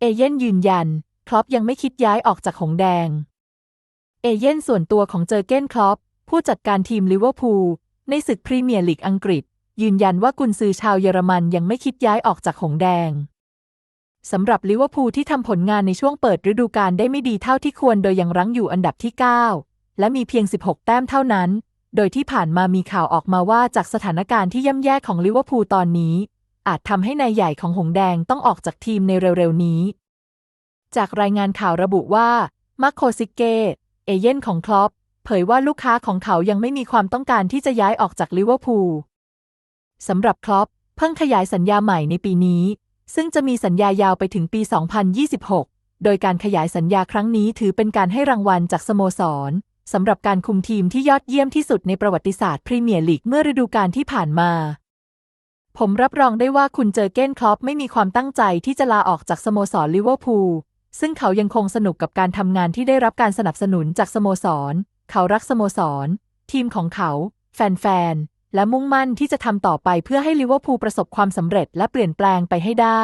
เอเย่นยืนยัน คลอปยังไม่คิดย้ายออกจากหงแดง เอเย่นส่วนตัวของเจอเก้นคลอปผู้จัดการทีมลิเวอร์พูลในศึกพรีเมียร์ลีกอังกฤษ ยืนยันว่ากุนซือชาวเยอรมันยังไม่คิดย้ายออกจากหงแดงสำหรับลิเวอร์พูลที่ทำผลงานในช่วงเปิดฤดูกาลได้ไม่ดีเท่าที่ควรโดยยังรั้งอยู่อันดับที่ 9 และมีเพียง 16 แต้มเท่านั้น โดยที่ผ่านมามีข่าวออกมาว่าจากสถานการณ์ที่ย่ำแย่ของลิเวอร์พูลตอนนี้ อาจทำให้นายใหญ่ของหงแดงต้องออกจากทีมในเร็วๆนี้ จากรายงานข่าวระบุว่ามาโคซิเก เอเย่นของคลอปเผยว่าลูกค้าของเขายังไม่มีความต้องการที่จะย้ายออกจากลิเวอร์พูลสำหรับคลอปเพิ่งขยายสัญญาใหม่ในปีนี้ ซึ่งจะมีสัญญายาวไปถึงปี 2026 โดยการขยายสัญญาครั้งนี้ถือเป็นการให้รางวัลจากสโมสรสำหรับการคุมทีมที่ยอดเยี่ยมที่สุดในประวัติศาสตร์พรีเมียร์ลีกเมื่อฤดูกาลที่ผ่านมา ผมรับรองได้ว่าคุณเจอเก้นคลอปไม่มีความตั้งใจที่จะลาออกจากสโมสรลิเวอร์พูลซึ่งเขายังคงสนุกกับการทำงานที่ได้รับการสนับสนุนจากสโมสร เขารักสโมสร ทีมของเขา แฟนๆ และมุ่งมั่นที่จะทำต่อไปเพื่อให้ลิเวอร์พูลประสบความสำเร็จและเปลี่ยนแปลงไปให้ได้